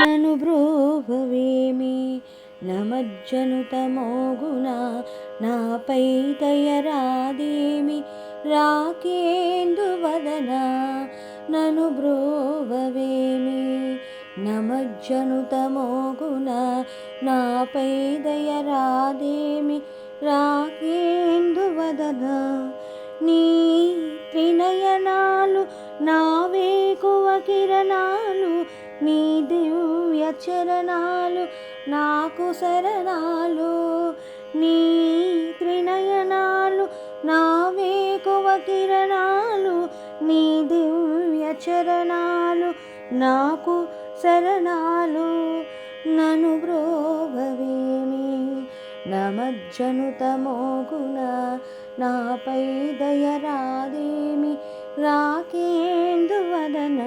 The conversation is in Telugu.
నను బ్రోభవేమి నమజ్జనుతమోగుణ నాపై దయరాదేమి రాకేందువదన నను బ్రోభవేమి నమజ్జనుతమోగుణ నాపై దయరాదేమి రాకేందువదన నీ త్రినయనాలు నావేకువ కిరణాలు నీ దివ్య చరణాలు నాకు శరణాలు నీ త్రినయనాలు నా వేకువ కిరణాలు నీ దివ్య చరణాలు నాకు శరణాలు నను బ్రోభవేమి నమజ్జనుతమోగుణ నాపై దయరాదేమి రాకేందువదన